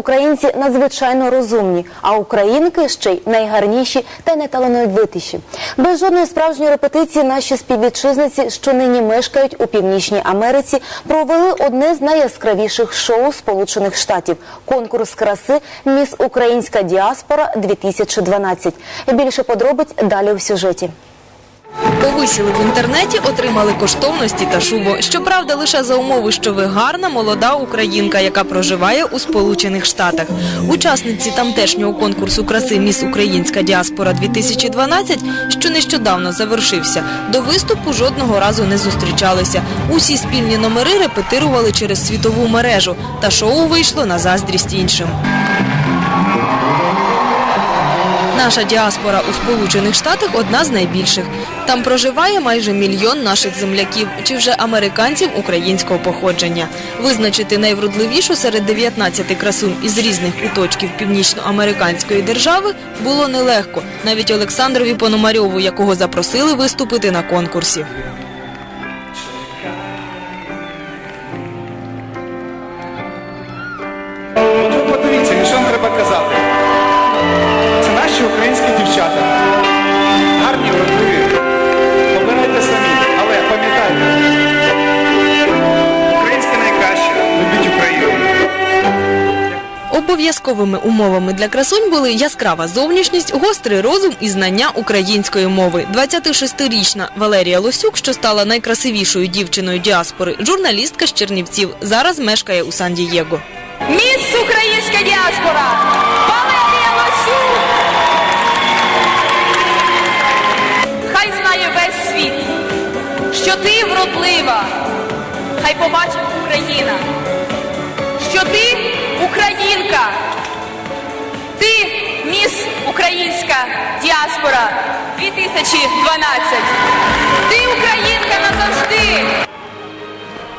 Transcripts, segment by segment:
Українці надзвичайно розумні, а українки ще й найгарніші та найталановитіші. Без жодної справжньої репетиції наші співвітчизниці, що нині мешкають у північній Америці, провели одне з найяскравіших шоу Сполучених Штатів конкурс краси Міс Українська діаспора 2012 Більше подробиць далі у сюжеті. Повисіли в інтернеті, отримали коштовності та шубу. Щоправда, лише за умови, що ви гарна молода українка, яка проживає у Сполучених Штатах. Учасниці тамтешнього конкурсу краси Міс Українська діаспора 2012, що нещодавно завершився, до виступу жодного разу не зустрічалися. Усі спільні номери репетирували через світову мережу, та шоу вийшло на заздрість іншим. Наша діаспора у Сполучених Штатах одна з найбільших. Там проживає майже мільйон наших земляків, чи вже американців українського походження. Визначити найвродливішу серед 19 красунь із різних куточків північноамериканської держави було нелегко, навіть Олександрові Пономарьову, якого запросили виступити на конкурсі. Обов'язковими умовами для красунь були яскрава зовнішність, гострий розум і знання української мови. 26-річна Валерія Лосюк, що стала найкрасивішою дівчиною діаспори, журналістка з Чернівців, зараз мешкає у Сан-Дієго. Міс Українська діаспора Валерія Лосюк. Хай знає весь світ, що ти вродлива. Хай побачить Україна, що ти українка. Ти міс Українська діаспора 2012. Ти українка назавжди.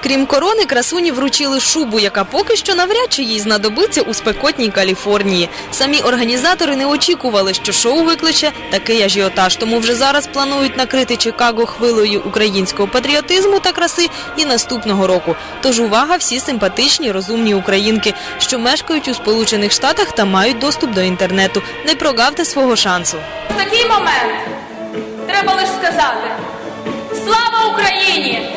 Крім корони, красуні вручили шубу, яка поки що навряд чи їй знадобиться у спекотній Каліфорнії. Самі організатори не очікували, що шоу викличе такий ажіотаж, тому вже зараз планують накрити Чикаго хвилею українського патріотизму та краси і наступного року. Тож увага всі симпатичні, розумні українки, що мешкають у Сполучених Штатах та мають доступ до інтернету. Не прогавте свого шансу. В такий момент треба лише сказати Слава Україні!